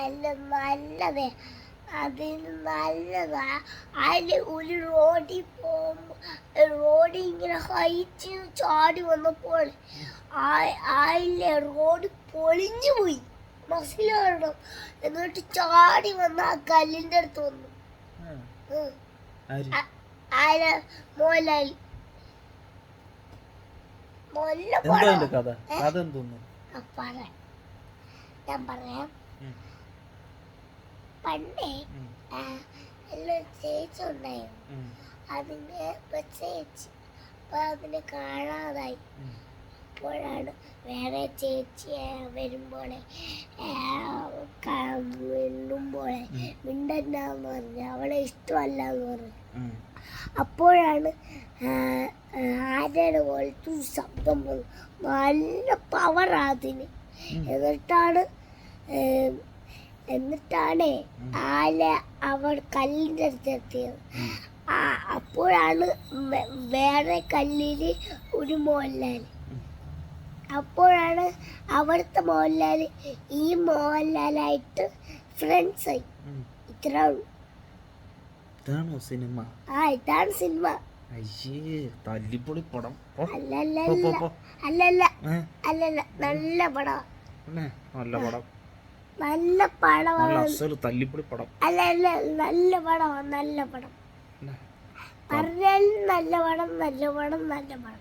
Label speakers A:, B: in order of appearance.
A: അല്ല നല്ലത്. അതിന് നല്ലതാ. അതിൽ ഒരു റോഡിൽ പോകുമ്പോ റോഡ് ഇങ്ങനെ ഹൈറ്റ് ചാടി വന്നപ്പോൾ അതിലെ റോഡ് പൊളിഞ്ഞു പോയി. മസിലാണ് എന്നിട്ട് ചാടി വന്ന ആ കല്ലിന്റെ അടുത്ത് വന്നു.
B: ആരാ?
A: മോലാലി
B: എന്താ അതിന്റെ കഥ?
A: ഞാൻ പറയാം. പണ്ടേ എല്ലാം ചേച്ചി ഉണ്ടായിരുന്നു. അതിനെ ചേച്ചി അപ്പൊ അതിനെ കാണാതായി. അപ്പോഴാണ് വേറെ ചേച്ചി വരുമ്പോളെ
B: ഉം.
A: മിണ്ടണ്ടാന്ന് പറഞ്ഞു അവളെ ഇഷ്ടമല്ല എന്ന് പറഞ്ഞു. അപ്പോഴാണ് ആരുടെ പോലത്തെ ശബ്ദം വന്നു നല്ല പവറാ അതിന്. എന്നിട്ടാണ് എന്നിട്ടാണ്. ആല അവർ കല്ലിന്റെ അടുത്ത് എത്തിയത്
B: ഉം.
A: ആ അപ്പോഴാണ് വേറെ കല്ലിൽ ഒരു മോഹൻലാൽ അപ്പോഴാണ് അവിടുത്തെ മോഹൻലാൽ ഈ മോഹൻലാലായിട്ട് ഫ്രണ്ട്സായി ഇത്രയുള്ളൂ.
B: ഇതാണോ സിനിമ?
A: ആ ഇതാണ് സിനിമ.
B: അയ്യേ തല്ലിപ്പൊളി പടം.
A: അല്ലല്ല
B: പോ, പോ, പോ.
A: അല്ലല്ല.
B: ഏ?
A: അല്ലല്ല. നല്ല പടം.
B: പിന്നെ നല്ല പടം.
A: നല്ല
B: നല്ല
A: പടമാണ്
B: അസൽ തല്ലിപ്പൊളി പടം.
A: അല്ല അല്ല നല്ല പടമാണ്. നല്ല പടം.
B: പിന്നെ
A: നല്ല പടം നല്ല പടം നല്ല പടം.